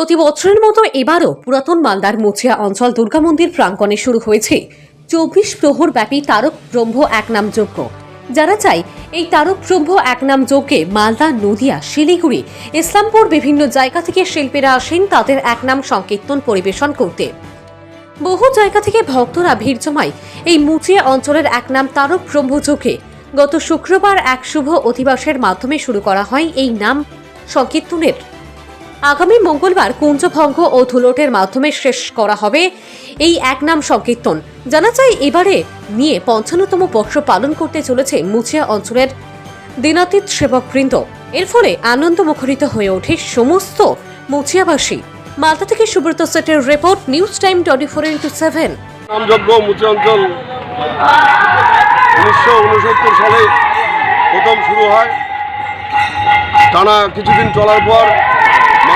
প্রতি বছরের মতো এবারও পুরাতন মালদার মুছিয়া অঞ্চল দুর্গা মন্দির প্রাঙ্গণে শুরু হয়েছে চব্বিশ প্রহর ব্যাপী তারক ব্রহ্ম একনাম যজ্ঞ। যারা চাই এই তারক ব্রহ্ম এক নাম যজ্ঞে মালদা, নদিয়া, শিলিগুড়ি, ইসলামপুর বিভিন্ন জায়গা থেকে শিল্পীরা আসেন তাদের এক নাম সংকীর্তন পরিবেশন করতে। বহু জায়গা থেকে ভক্তরা ভিড় জমায় এই মুচিয়া অঞ্চলের এক নাম তারক ব্রহ্মযোগে গত শুক্রবার এক শুভ অধিবাসের মাধ্যমে শুরু করা হয় এই নাম সংকীর্তনের। আগামী মঙ্গলবার কুঞ্জভঙ্গ ও ধুলোটের মাধ্যমে শেষ করা হবে এই এক নাম সংকীর্তন। জানা যায়, এবারে নিয়ে পঞ্চান্নতম বর্ষ পালন করতে চলেছে মুচিয়া অঞ্চলের দিনাতীত সেবকবৃন্দ। এর ফলে আনন্দ মুখরিত হয়ে ওঠে সমস্ত মুচিয়াবাসী মালদা থেকে সুব্রত সেটের report, news time twenty four into seven. অঞ্চল উনিশশো উনসত্তর সালে প্রথম শুরু হয়। টানা কিছুদিন চলার পর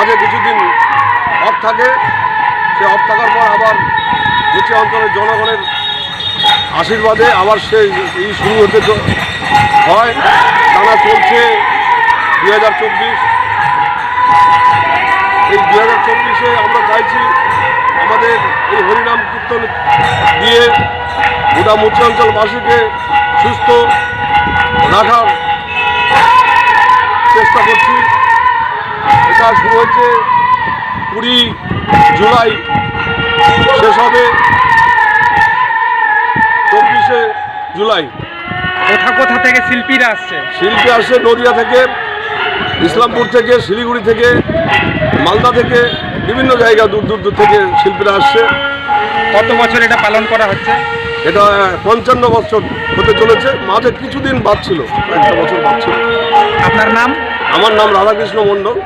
মাঝে কিছুদিন অফ থাকে, সে অফ থাকার পর আবার মুচি অঞ্চলের জনগণের আশীর্বাদে আবার সে এই শুরু হতে হয়। টানা চলছে দুই হাজার চব্বিশ। এই দুই হাজার চব্বিশে আমরা চাইছি আমাদের এই হরিনাম কীর্তন দিয়ে গোটা মুচি অঞ্চলবাসীকে সুস্থ রাখার এটা শুরু হচ্ছে কুড়ি জুলাই শেষ হবে চব্বিশে জুলাই। কোথা কোথা থেকে শিল্পীরা আসছে? শিল্পী আসছে নদিয়া থেকে ইসলামপুর থেকে শিলিগুড়ি থেকে মালদা থেকে বিভিন্ন জায়গা দূর দূর দূর থেকে শিল্পীরা আসছে। কত বছর এটা পালন করা হচ্ছে? এটা পঞ্চান্ন বছর হতে চলেছে মাঝে কিছুদিন বাদ ছিল একটা বছর বাদ ছিল। আপনার নাম? আমার নাম রাধাকৃষ্ণ মণ্ডল।